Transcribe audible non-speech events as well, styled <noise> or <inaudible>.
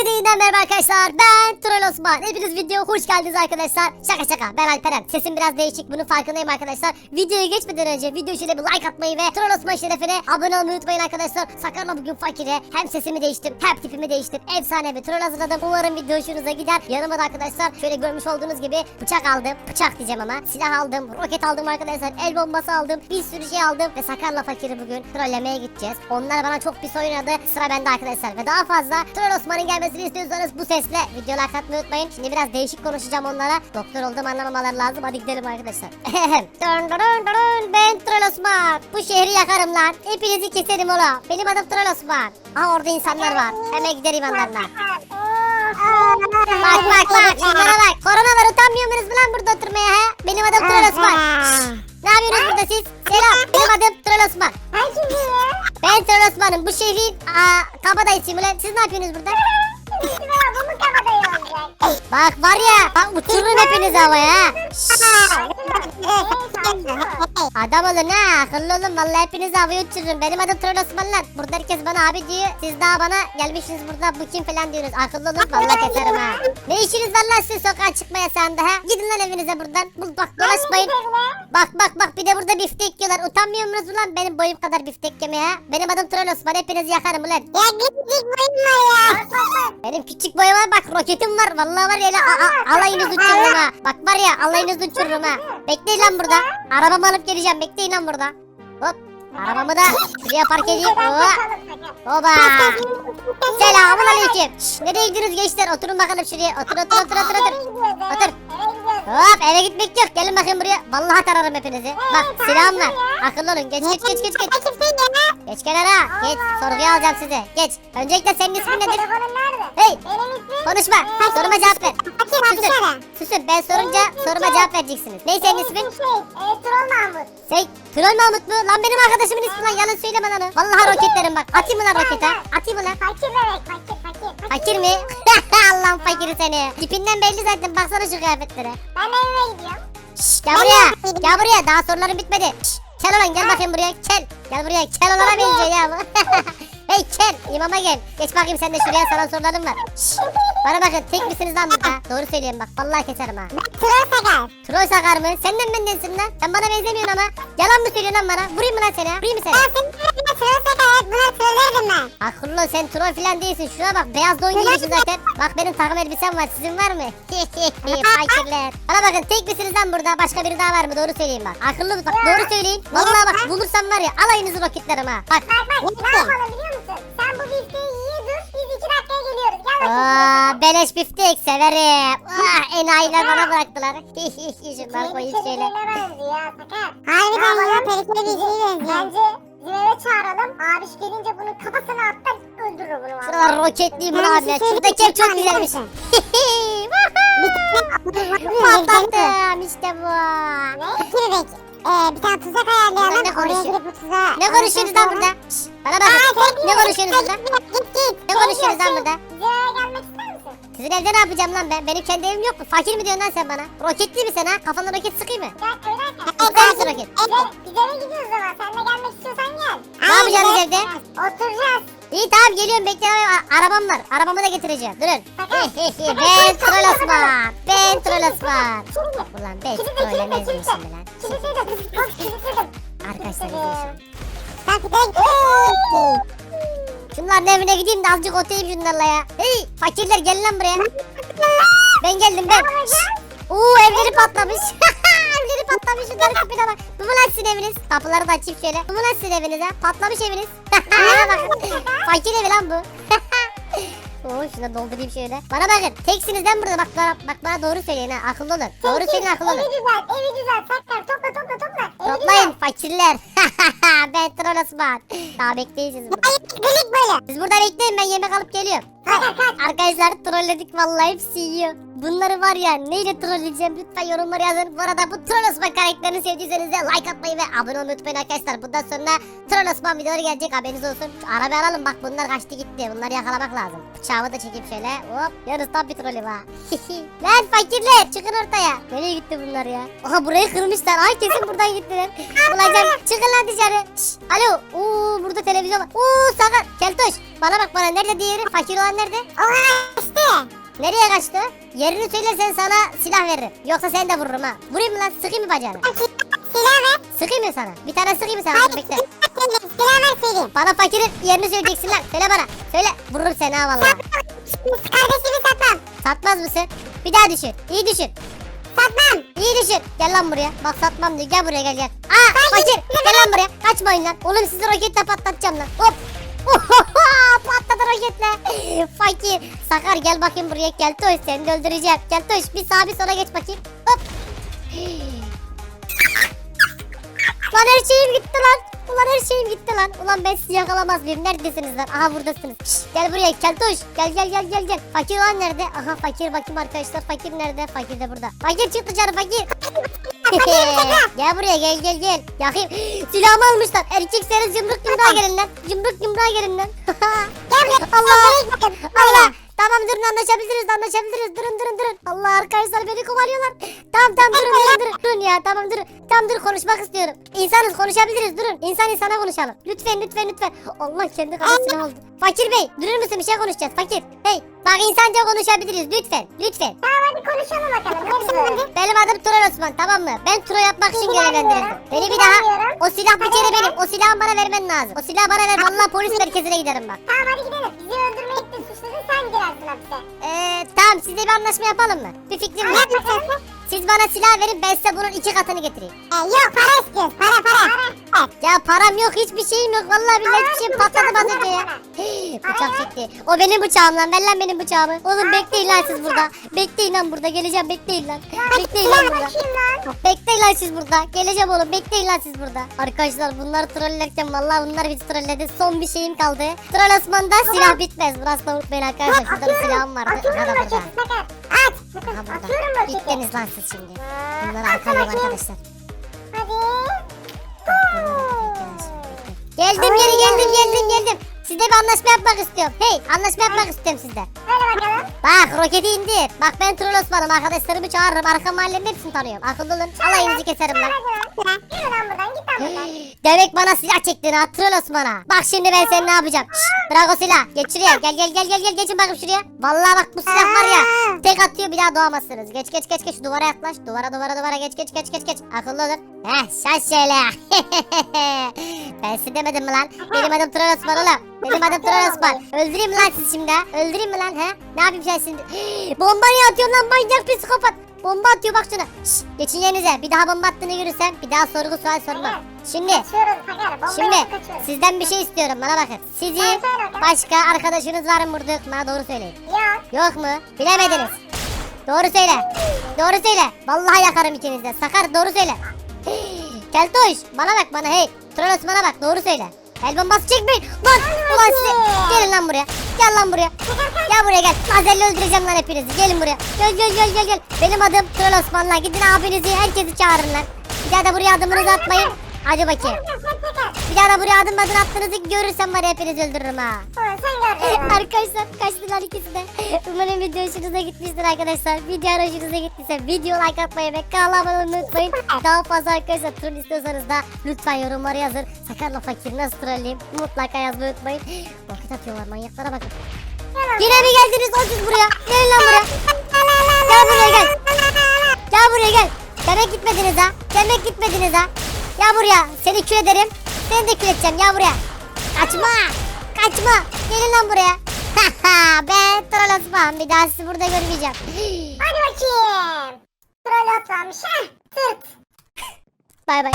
Herkese yeniden merhaba arkadaşlar. Ben Troll Osman. Hepiniz video hoş geldiniz arkadaşlar. Şaka şaka. Ben Alperen. Sesim biraz değişik. Bunun farkındayım arkadaşlar. Videoya geçmeden önce video şöyle bir like atmayı ve Troll Osman şerefine abone olmayı unutmayın arkadaşlar. Sakarla bugün fakire. Hem sesimi değiştim hem tipimi değiştim. Efsane bir troll hazırladım. Umarım video hoşunuza gider. Yanıma da arkadaşlar şöyle görmüş olduğunuz gibi bıçak aldım. Bıçak diyeceğim ama. Silah aldım. Roket aldım arkadaşlar. El bombası aldım. Bir sürü şey aldım. Ve Sakarla fakiri bugün trollemeye gideceğiz. Onlar bana çok bir oynadı. Sıra bende arkadaşlar. Ve daha fazla Troll Osman'ın gelmesini istiyorsanız bu sesle videolar atmayı unutmayın. Şimdi biraz değişik konuşacağım onlara. Doktor olduğumu anlamamaları lazım. Hadi gidelim arkadaşlar. dön dön dön dön. Ben Troll Osman. Bu şehri yakarım lan. Hepinizi keserim ola. Benim adım Troll Osman. Aha orada insanlar var. Hemen giderim yanlarına. Bak bak bak şunlara bak. Korona var utanmıyor musunuz lan burada oturmaya he? Benim adım Troll Osman. Ne yapıyorsunuz burada siz? Selam. Benim adım Troll Osman. Ben Troll Osman'ım. Bu şehrin aa, kabadayısıyım ulan. Siz ne yapıyorsunuz burada? 你把老公么干到 Bak var ya. Bak uçururum hepinizi havaya ha. <laughs> Adam olun ha. Akıllı olun. Vallahi hepinizi havaya uçururum. Benim adım Troll Osman lan. Burada herkes bana abi diyor. Siz daha bana gelmişsiniz burada. Bu kim falan diyorsunuz. Akıllı olun. Vallahi keserim ha. Ne işiniz var lan siz sokağa çıkmaya sende ha? Gidin lan evinize buradan. Bu bak dolaşmayın. Bak bak bak bir de burada biftek yiyorlar. Utanmıyor musunuz ulan benim boyum kadar biftek yemeye ha? Benim adım Troll Osman. Hepinizi yakarım ulan. Benim küçük boyuma bak roketim var. Vallahi var ya öyle a- a- alayınızı uçururum ha. Bak var ya alayınızı uçururum ha. Bekleyin lan burada. Arabamı alıp geleceğim. Bekleyin lan burada. Hop. Arabamı da şuraya park edeyim. Hop. Oba. Selamun aleyküm. Şşş, nereye gidiyorsunuz gençler? Oturun bakalım şuraya. Otur otur otur otur otur. Otur. Hop eve gitmek yok. Gelin bakayım buraya. Vallahi tararım hepinizi. Bak silahım var. Akıllı olun. Geç geç geç geç geç. Geç kenara. Geç. Sorguya alacağım sizi. Geç. Öncelikle senin ismin nedir? Hey. Konuşma. Soruma cevap ver. Susun. Susun. Ben sorunca soruma cevap vereceksiniz. Ne senin ismin? Şey, Troll Mahmut mu? Lan benim arkadaşımın ismi lan. Yalan söyleme lan. Vallahi roketlerim bak. Atayım mı lan rokete? Atayım mı lan? Fakir mi? <laughs> Allah'ım fakiri seni. Tipinden belli zaten. Baksana şu kıyafetlere. Şşş gel buraya. Gel buraya. Daha sorularım bitmedi. Şşş. Kel olan gel bakayım buraya. Kel. Gel buraya. Kel olana benziyor ya bu. <laughs> hey kel. İmama gel. Geç bakayım sen de şuraya sana sorularım var. Şşş. Bana bakın tek misiniz lan burada? Doğru söyleyeyim bak. Vallahi keserim ha. Troll sakar mı? Senden bendensin lan. Sen bana benzemiyorsun ama. Yalan mı söylüyorsun lan bana? Vurayım mı lan seni? Vurayım mı seni? Akıllı sen troll falan değilsin. Şuna bak beyaz don giymişsin zaten. Bak benim takım elbisem var. Sizin var mı? <laughs> Fakirler. Bana bakın tek misiniz lan burada? Başka biri daha var mı? Doğru söyleyin bak. Akıllı bak doğru söyleyin. Vallahi bak bulursam var ya alayınızı roketlerim ha. Bak. Aa, beleş biftek severim. Ah, enayiler bana bıraktılar. <laughs> Şunları koyayım şöyle. Bence Zirveye çağıralım. Abiş gelince bunun kafasına atlar öldürür bunu valla. Şuralar roketliyim bunu abi. Şuradaki ev çok güzelmiş. <laughs> Patlattım işte bu. bir tane tuzak ayarlayalım. Ne Oraya konuşuyor? girip bu tuzağa... Ne konuşuyorsunuz lan burada? Şşş, bana bakın. Ne konuşuyorsunuz burada? Git git. Ne konuşuyorsunuz lan burada? Sizin evde ne yapacağım lan ben? Benim kendi evim yok mu? Fakir mi diyorsun lan sen bana? Roketli mi sen ha? Kafana roket sıkayım mı? Oynarken. İster misin roket? Biz eve gidiyoruz o zaman. Sen de gelmek istiyorsan gel. Ne yapacaksınız evde? Oturacağız. İyi tamam geliyorum bekle. A- Arabam var. Arabamı da getireceğim. Durun. ben Troll Osman. Ben Troll Osman. Şimdi. Ulan ben Kilitli kilitli miyim kilitli. lan? Kilitledim. Bak kilitledim. Arkadaşlar. Bak ben. Şunların evine gideyim de azıcık oturayım şunlarla ya. Hey fakirler gelin lan buraya. Ben geldim ben. Oo evleri patlamış. <laughs> evleri patlamış şunların tipine bak. Bu mu lan sizin eviniz? Kapıları da açayım şöyle. Bu mu lan sizin eviniz ha? Patlamış eviniz. <laughs> Fakir evi lan bu. <laughs> Oo şunu doldurayım şöyle. Bana bakın. Teksiniz lan burada. Bak bana, bak bana doğru söyleyin ha. Akıllı olun. Doğru söyleyin akıllı Evi olun. güzel, evi güzel. Saklar topla topla topla. Evi Toplayın fakirler. <laughs> ben Troll Osman. Daha bekleyeceğiz burada. Hayır, böyle. Siz burada bekleyin ben yemek alıp geliyorum. Kaç kaç. Arkadaşlar trolledik vallahi hepsi yiyor. Bunları var ya neyle trolleyeceğim lütfen yorumlara yazın. Bu arada bu Troll Osman karakterini sevdiyseniz de like atmayı ve abone olmayı unutmayın arkadaşlar. Bundan sonra Troll Osman videoları gelecek haberiniz olsun. Şu arabayı alalım bak bunlar kaçtı gitti. Bunları yakalamak lazım. Bıçağımı da çekeyim şöyle. Hop yalnız tam bir trollüm ha. Lan fakirler çıkın ortaya. Nereye gitti bunlar ya? Aha burayı kırmışlar. Ay kesin buradan gittiler. Bulacağım. Çıkın lan dışarı. Şşş, alo. Oo burada televizyon var. Oo sakar. Keltoş. Bana bak bana nerede diğeri? Fakir olan nerede? Oha Nereye kaçtı? Yerini söylersen sana silah veririm. Yoksa seni de vururum ha. Vurayım mı lan? Sıkayım mı bacağını? Silah ver. Sıkayım mı sana? Bir tane sıkayım mı sana? Dur bekle. Silah ver söyleyeyim. Bana fakirin yerini söyleyeceksin lan. Söyle bana. Söyle. Vururum seni ha vallahi. Kardeşimi satmam. Satmaz mısın? Bir daha düşün. İyi düşün. Satmam. İyi düşün. Gel lan buraya. Bak satmam diyor. Gel buraya gel gel. Aa fakir. Gel lan buraya. Kaçmayın lan. Oğlum sizi roketle patlatacağım lan. Hop. <laughs> Ohoho, Patladı <laughs> roketle. Fakir. Sakar gel bakayım buraya. Gel Toş seni de öldüreceğim. Gel Toş bir sağa bir sola geç bakayım. Hop. <gasps> Lan her şeyim gitti lan. Ulan her şeyim gitti lan. Ulan ben sizi yakalamaz mıyım? Neredesiniz lan? Aha buradasınız. Şşt, gel buraya Keltoş. Gel gel gel gel gel. Fakir lan nerede? Aha fakir bakayım arkadaşlar. Fakir nerede? Fakir de burada. Fakir çık dışarı fakir. <laughs> gel buraya gel gel gel. Yakayım. <gasps> Silahımı almışlar. Erkekseniz yumruk yumruğa gelin lan. Yumruk yumruğa gelin lan. <laughs> Allah. Allah. Tamam durun anlaşabiliriz anlaşabiliriz. Durun durun durun. Allah arkadaşlar beni kovalıyorlar. Tamam tamam durun durun durun. Durun ya tamam durun. Tamam dur konuşmak istiyorum. İnsanız konuşabiliriz durun. İnsan insana konuşalım. Lütfen lütfen lütfen. Allah kendi kafasına oldu. Fakir bey durur musun bir şey konuşacağız fakir. Hey bak insanca konuşabiliriz lütfen lütfen. Tamam hadi konuşalım bakalım. Benim adım Turan Osman tamam mı? Ben Turo yapmak için görevlendirildim. Beni bir daha o silah bir kere benim. O silahı bana vermen lazım. O silahı bana ver vallahi polis merkezine giderim bak. Tamam hadi gidelim. Girersin hapse. Eee tamam sizle bir anlaşma yapalım mı? Bir fikrim var. Bakalım. Siz bana silah verin ben size bunun iki katını getireyim. E, yok para istiyoruz. Para para. Evet. Ya param yok hiçbir şeyim yok. Vallahi billahi hiçbir şeyim patladı az önce ya. Hii, Bıçak çekti. O benim bıçağım lan. Ver lan benim bıçağımı. Oğlum bekleyin lan siz burada. Bekleyin lan burada. Geleceğim bekleyin lan. Bekleyin lan burada. Bekleyin lan siz burada. Geleceğim oğlum. Bekleyin lan siz burada. Arkadaşlar bunları trollerken vallahi bunlar bizi trolledi. Son bir şeyim kaldı. Troll Osman'da silah bitmez. Burası da unutmayın arkadaşlar. Şurada bir silahım vardı. Roketi. burada. Bittiniz lan siz şimdi. Bunları bakayım. arkadaşlar. Hadi. Geldim geri geldim geldim geldim. Sizle bir anlaşma yapmak istiyorum. Hey anlaşma yapmak istiyorum sizle. Bakalım. Bak roketi indir. Bak ben Troll Osman'ım arkadaşlarımı çağırırım. Arka mahallenin hepsini tanıyorum. Akıllı olun. Alayınızı keserim lan. Yürü lan buradan git lan buradan. Demek bana silah çektin ha Troll Osman'a. Bak şimdi ben seni ne yapacağım. Şşt, bırak o silah. Geç şuraya. Gel gel gel gel gel. Geçin bakayım şuraya. Vallahi bak bu silah var ya. Tek atıyor bir daha doğamazsınız. Geç geç geç geç. Şu duvara yaklaş. Duvara duvara duvara geç geç geç geç geç. Akıllı olun. Heh şaş şöyle. <laughs> ben size demedim mi lan? Benim adım Troll Osman oğlum. Benim adım <laughs> Troll Osman. Öldüreyim mi lan siz şimdi ha? Öldüreyim mi lan he? Ne yapayım sen şimdi? <gasps> bomba niye atıyorsun lan manyak psikopat? Bomba atıyor bak şuna. Şşt, geçin yerinize. Bir daha bomba attığını görürsem bir daha sorgu sual sormam. Şimdi Şimdi sizden bir şey istiyorum bana bakın. Sizi başka arkadaşınız var mı burada yok mu? Ha, Doğru söyleyin. Yok. Yok mu? Bilemediniz. Doğru söyle. Doğru söyle. Vallahi yakarım ikiniz de. Sakar doğru söyle. <gasps> Keltoş bana bak bana hey. Trolos bana bak doğru söyle. El bombası çekmeyin. Lan ulan size. Gelin lan buraya. Gel lan buraya. Gel buraya gel. Lazerle öldüreceğim lan hepinizi. Gelin buraya. Gel gel gel gel gel. Benim adım Troll Osmanlı. Gidin abinizi herkesi çağırın lan. Bir daha da buraya adımınızı atmayın. Hadi bakayım. Bir daha da buraya adım adım attığınızı görürsem var ya hepinizi öldürürüm ha. Ulan sen gördün? <laughs> Arkadaşlar kaçtılar ikisi de. Umarım video hoşunuza gitmiştir arkadaşlar. Video hoşunuza gittiyse video like atmayı ve kanala abone olmayı unutmayın. Daha fazla arkadaşlar troll istiyorsanız da lütfen yorumlara yazın. Sakarla fakir nasıl trolleyim mutlaka yazmayı unutmayın. Vakit atıyorlar manyaklara bakın. Yine mi geldiniz siz buraya? Gelin lan buraya. Gel buraya gel. Gel buraya gel. Demek gitmediniz ha. Demek gitmediniz ha. Gel buraya. Seni kül ederim. Seni de kül edeceğim. Gel buraya. Kaçma. Kaçma. Gelin lan buraya. ben Troll Osman. Bir daha sizi burada görmeyeceğim. <gasps> Hadi bakayım. Troll atlamış. Heh. Tırt. Bay bay.